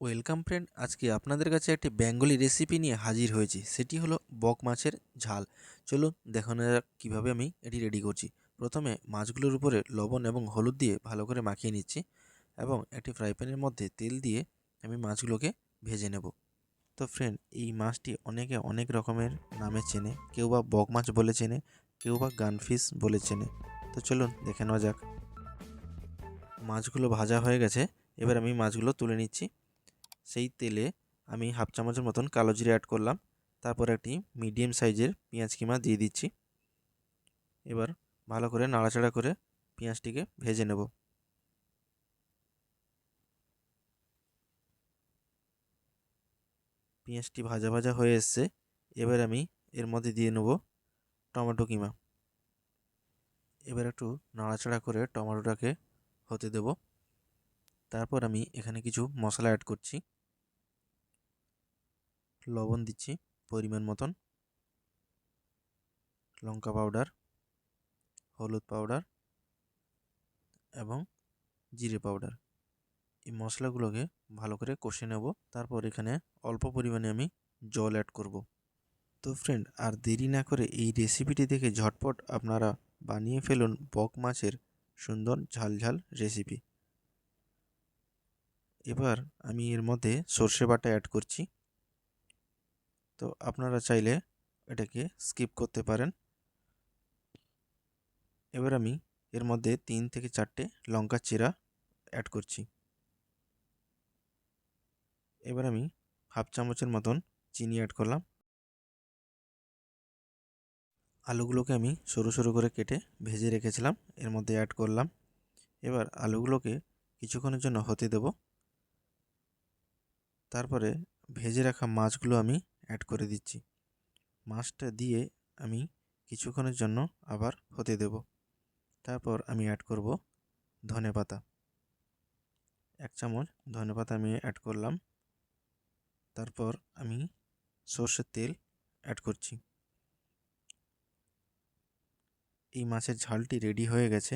Welcome friend, আজকে আপনাদের কাছে একটি বেঙ্গলি রেসিপি নিয়ে হাজির হয়েছি। সেটি হলো বক মাছের ঝাল। চলুন দেখানো যাক কীভাবে আমি এটি রেডি করছি। প্রথমে মাছগুলোর উপরে লবণ এবং হলুদ দিয়ে ভালো করে মাখিয়ে নিচ্ছি এবং একটি ফ্রাই প্যানের মধ্যে তেল দিয়ে আমি মাছগুলোকে ভেজে নেব। তো ফ্রেন্ড, এই মাছটি অনেকে অনেক রকমের নামে চেনে। কেউ বা বক মাছ বলে চেনে, কেউ বা গানফিশ বলে চেনে। তো চলুন দেখে নেওয়া যাক। মাছগুলো ভাজা হয়ে গেছে। এবার আমি মাছগুলো তুলে নিচ্ছি। সেই তেলে আমি হাফ চামচের মতন কালো জিরে অ্যাড করলাম। তারপর একটি মিডিয়াম সাইজের পেঁয়াজ কিমা দিয়ে দিচ্ছি। এবার ভালো করে নাড়াচাড়া করে পেঁয়াজটিকে ভেজে নেব। পেঁয়াজটি ভাজা ভাজা হয়ে এসছে। এবার আমি এর মধ্যে দিয়ে নেব টমেটো কিমা। এবার একটু নাড়াচাড়া করে টমেটোটাকে হতে দেব। তারপর আমি এখানে কিছু মশলা অ্যাড করছি। লবণ দিচ্ছি পরিমাণ মতন। লঙ্কা পাউডার হলুদ পাউডার এবং জিরে পাউডার এই মশলাগুলোকে ভালো করে কষে নেব, তারপর এখানে অল্প পরিমাণে আমি জল অ্যাড করব। তো ফ্রেন্ড আর দেরি না করে এই রেসিপিটি দেখে ঝটপট আপনারা বানিয়ে ফেলুন বক মাছের সুন্দর ঝাল ঝাল রেসিপি এবার আমি এর মধ্যে সর্ষে বাটা অ্যাড করছি। তো আপনারা চাইলে এটাকে স্কিপ করতে পারেন। এবার আমি এর মধ্যে তিন থেকে চারটে লঙ্কা চিরা অ্যাড করছি। এবার আমি হাফ চামচের মতন চিনি অ্যাড করলাম। আলুগুলোকে আমি সরু সরু করে কেটে ভেজে রেখেছিলাম, এর মধ্যে অ্যাড করলাম। এবার আলুগুলোকে কিছুক্ষণের জন্য হতে দেব। তারপরে ভেজে রাখা মাছগুলো আমি অ্যাড করে দিচ্ছি। মাছটা দিয়ে আমি কিছুক্ষণের জন্য আবার হতে দেব। তারপর আমি অ্যাড করব ধনে পাতা। এক চামচ ধনে পাতা আমি অ্যাড করলাম। তারপর আমি সর্ষের তেল অ্যাড করছি। এই মাছের ঝালটি রেডি হয়ে গেছে।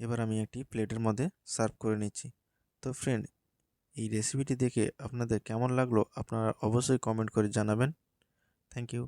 এবার আমি একটি প্লেটের মধ্যে সার্ভ করে নিচ্ছি। তো ফ্রেন্ড এই রেসিপিটি দেখে আপনাদের কেমন লাগল আপনারা অবশ্যই কমেন্ট করে জানাবেন। Thank you